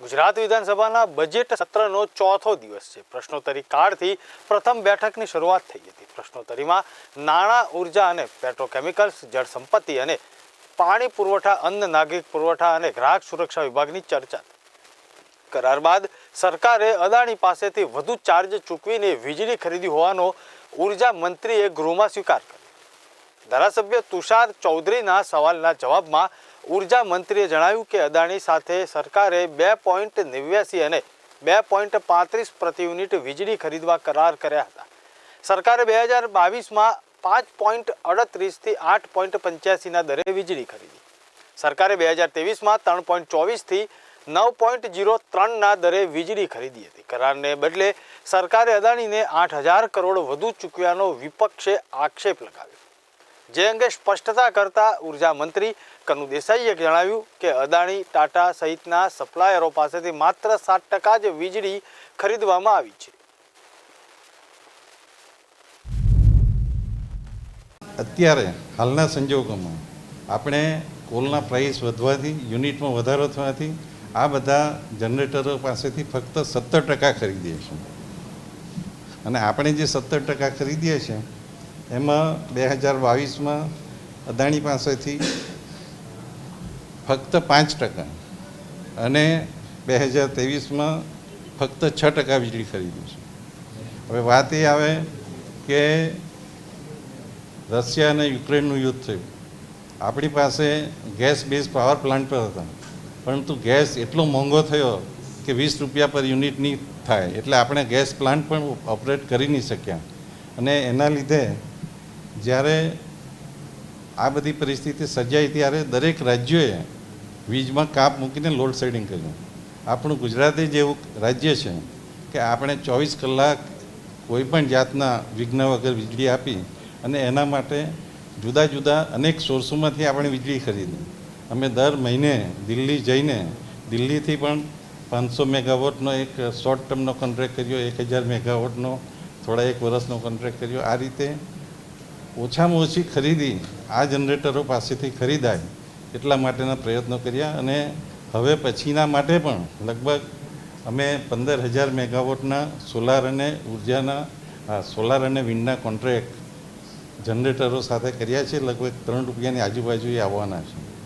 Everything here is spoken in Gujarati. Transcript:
ગુજરાત વિધાનસભાના બજેટ સત્રનો ચોથો દિવસ છે. પ્રશ્નોત્તરી કાળથી પ્રથમ બેઠકની શરૂઆત થઈ હતી. પ્રશ્નોત્તરીમાં નાણાં, ઊર્જા અને પેટ્રોકેમિકલ્સ, જળ સંપત્તિ અને પાણી પુરવઠા, અન્ન, નાગરિક પુરવઠા અને ગ્રાહક સુરક્ષા વિભાગની ચર્ચા કરાર બાદ સરકારે અદાણી પાસેથી વધુ ચાર્જ ચૂકવીને વીજળી ખરીદી હોવાનો ઊર્જા મંત્રીએ ગૃહમાં સ્વીકાર કર્યો. ધારાસભ્ય તુષાર ચૌધરીના સવાલના જવાબમાં ઊર્જા મંત્રીએ જણાવ્યું કે અદાણી સાથે સરકારે બે પોઈન્ટ નેવ્યાસી અને બે પોઈન્ટ પાંત્રીસ પ્રતિ યુનિટ વીજળી ખરીદવા કરાર કર્યા હતા. સરકારે બે હજાર બાવીસમાં પાંચ પોઈન્ટ અડત્રીસથી આઠ પોઈન્ટ પંચ્યાસીના દરે વીજળી ખરીદી. સરકારે બે હજાર ત્રેવીસમાં ત્રણ પોઈન્ટ ચોવીસથી નવ પોઈન્ટ જીરો ત્રણના દરે વીજળી ખરીદી હતી. કરારને બદલે સરકારે અદાણીને આઠ હજાર કરોડ વધુ ચૂકવ્યાનો વિપક્ષે આક્ષેપ લગાવ્યો. જે અંગે સ્પષ્ટતા કરતા ઊર્જા મંત્રી કનુ દેસાઈએ જણાવ્યું કે અદાણી, ટાટા સહિતના સપ્લાયરો પાસેથી માત્ર સાત ટકા જ વીજળી ખરીદવામાં આવી છે. અત્યારે હાલના સંજોગોમાં આપણે કોલના પ્રાઇસ વધવાથી, યુનિટમાં વધારો થવાથી આ બધા જનરેટરો પાસેથી ફક્ત સત્તર ટકા ખરીદીએ છીએ. અને આપણે જે સત્તર ટકા ખરીદીએ છીએ એમાં બે હજાર બાવીસમાં અદાણી પાસેથી ફક્ત પાંચ ટકા અને બે હજાર ત્રેવીસમાં ફક્ત છ ટકા વીજળી ખરીદી છે. હવે વાત એ આવે કે રશિયા અને યુક્રેનનું યુદ્ધ થયું. આપણી પાસે ગેસ બેઝ પાવર પ્લાન્ટ પર હતા. પરંતુ ગેસ એટલો મોંઘો થયો કે વીસ રૂપિયા પર યુનિટ નહીં થાય. એટલે આપણે ગેસ પ્લાન્ટ પણ ઓપરેટ કરી નહીં શક્યા. અને એના લીધે જ્યારે આ બધી પરિસ્થિતિ સર્જાઈ ત્યારે દરેક રાજ્યોએ વીજમાં કાપ મૂકીને લોડ શેડિંગ કર્યું. આપણું ગુજરાતે જ એવું રાજ્ય છે કે આપણે ચોવીસ કલાક કોઈપણ જાતના વિઘ્ન વગર વીજળી આપી અને એના માટે જુદા જુદા અનેક સોર્સોમાંથી આપણે વીજળી ખરીદી. અમે દર મહિને દિલ્હી જઈને, દિલ્હીથી પણ પાંચસો મેગાવોટનો એક શોર્ટ ટર્મનો કોન્ટ્રાક્ટ કર્યો, એક હજાર મેગાવોટનો, થોડા એક વર્ષનો કોન્ટ્રાક્ટ કર્યો. આ રીતે ઓછામાં ઓછી ખરીદી, આ જનરેટરો પાસેથી ખરીદાય એટલા માટેના પ્રયત્નો કર્યા અને હવે પછીના માટે પણ લગભગ અમે પંદર હજાર મેગાવોટના સોલાર અને ઉર્જાના સોલાર અને વિન્ડના કોન્ટ્રાક્ટ જનરેટરો સાથે કર્યા છે. લગભગ ત્રણ રૂપિયાની આજુબાજુ આવવાના છે.